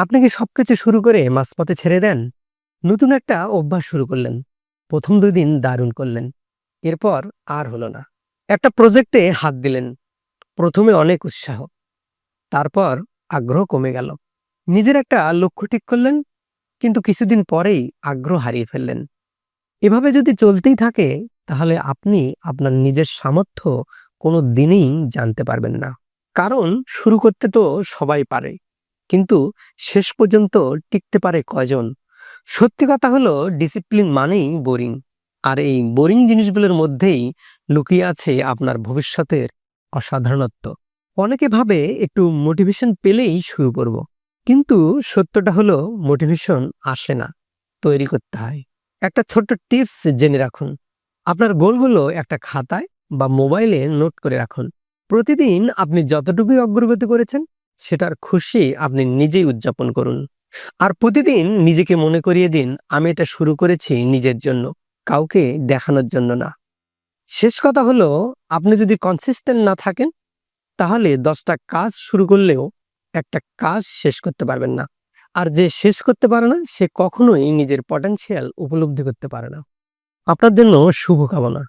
আপনি কি সবকিছু শুরু করে মাঝপথে ছেড়ে দেন? নতুন একটা অভ্যাস শুরু করলেন। প্রথম দুই দিন দারুণ করলেন। এরপর আর হলো না। একটা প্রজেক্টে হাত দিলেন। প্রথমে অনেক উৎসাহ। তারপর আগ্রহ কমে গেল। নিজের একটা লক্ষ্য ঠিক করলেন, কিন্তু কিছুদিন পরেই আগ্রহ হারিয়ে ফেললেন। এভাবে যদি চলতেই থাকে, তাহলে আপনি আপনার নিজের সামর্থ্য কোনো দিনেই জানতে পারবেন না। কারণ শুরু করতে তো সবাই পারে। কিন্তু শেষ পর্যন্ত টিকতে পারে কজন সত্যি কথা হলো ডিসিপ্লিন মানেই বোরিং আর এই বোরিং জিনিসগুলোর মধ্যেই লুকিয়ে আছে আপনার ভবিষ্যতের অসাধারণত্ব। অনেকে ভাবে একটু মোটিভেশন পেলেই শুরু করব। কিন্তু সত্যটা হলো মোটিভেশন আসে না। তৈরি করতে হয়। একটা ছোট্ট টিপস জেনে রাখুন। আপনার গোলগুলো একটা খাতায় বা মোবাইলে নোট করে রাখুন। প্রতিদিন আপনি যতটুকুই অগ্রগতি করেছেন সেটার খুশি আপনি নিজেই উদযাপন করুন। আর প্রতিদিন নিজেকে মনে করিয়ে দিন, আমি এটা শুরু করেছি নিজের জন্য, কাউকে দেখানোর জন্য না। শেষ কথা হলো, আপনি যদি কনসিস্টেন্ট না থাকেন, তাহলে দশটা কাজ শুরু করলেও একটা কাজ শেষ করতে পারবেন না। আর যে শেষ করতে পারে না, সে কখনোই নিজের পটেনশিয়াল উপলব্ধি করতে পারে না। আপনার জন্য শুভকামনা।